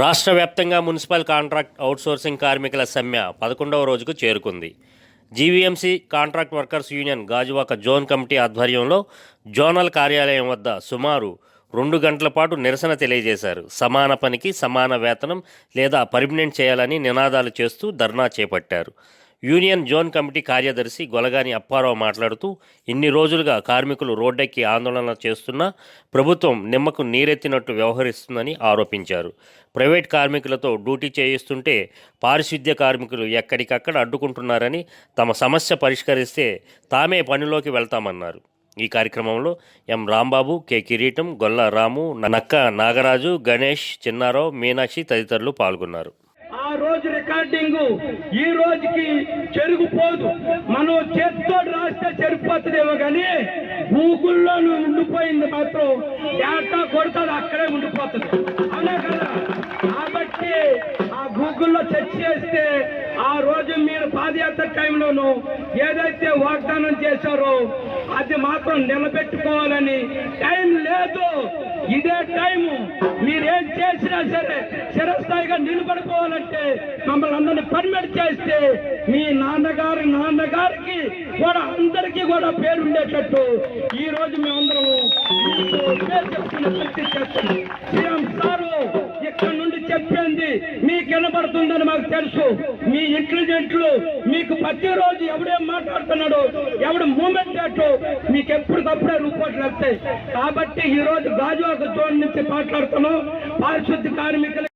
రాష్ట్ర వ్యాప్తంగా municipal contract outsourcing కార్మికుల సమ్మె పదకొండవ రోజుకు చేరుకుంది. GVMC contract workers union Gajuwaka zone committee ఆధ్వర్యంలో జోనల్ కార్యాలయం వద్ద సుమారు రెండు గంటల పాటు నిరసన తెలియజేశారు. సమాన పనికి సమాన వేతనం లేదా పర్మినెంట్ చేయాలని నినాదాలు చేస్తూ ధర్నా చేపట్టారు. యూనియన్ జోన్ కమిటీ కార్యదర్శి గొలగాని అప్పారావు మాట్లాడుతూ ఇన్ని రోజులుగా కార్మికులు రోడ్డెక్కి ఆందోళన చేస్తున్నా ప్రభుత్వం నిమ్మకు నీరెత్తినట్టు వ్యవహరిస్తుందని ఆరోపించారు. ప్రైవేట్ కార్మికులతో డ్యూటీ చేయిస్తుంటే పారిశుద్ధ్య కార్మికులు ఎక్కడికక్కడ అడ్డుకుంటున్నారని తమ సమస్య పరిష్కరిస్తే తామే పనిలోకి వెళ్తామన్నారు. ఈ కార్యక్రమంలో ఎం రాంబాబు కె కిరీటం గొల్ల రాము నక్క నాగరాజు గణేష్ చిన్నారావు మీనాక్షి తదితరులు పాల్గొన్నారు. రోజు రికార్డింగ్. ఈ రోజుకి చెరుగుపోదు. మనం చేత్తో రాస్తే చెరిపోతుందేమో కానీ గూగుల్లో ఉండిపోయింది మాత్రం ఏటా కొడుతుంది అక్కడే ఉండిపోతుంది. అవునా కదా? కాబట్టి ఆ గూగుల్లో సెర్చ్ చేస్తే ఆ రోజు మీరు పాదయాత్ర టైంలోనూ ఏదైతే వాగ్దానం చేశారో అది మాత్రం నిలబెట్టుకోవాలని టైం లేదు. ఇదే టైము. మీరేం చేసినా సరే చిరస్థాయిగా నిలబడుకోవాలంటే మమ్మల్ని అందరినీ పర్మిట్ చేస్తే మీ నాన్నగారి నాన్నగారికి కూడా అందరికీ కూడా పేరు ఉండేటట్టు ఈ రోజు మేమందరము పేరు చేస్తున్నాం సీఎం సారు ఉందని మాకు తెలుసు. మీ ఇంటెలిజెంట్లు మీకు ప్రతిరోజు ఎవడేం మాట్లాడుతున్నాడు ఎవడు మూమెంట్ అట్టు మీకు ఎప్పటికప్పుడే రిపోర్ట్లు వస్తాయి. కాబట్టి ఈ రోజు గాజువాక జోన్ నుంచి మాట్లాడుతున్నాం. పారిశుద్ధ కార్మికులు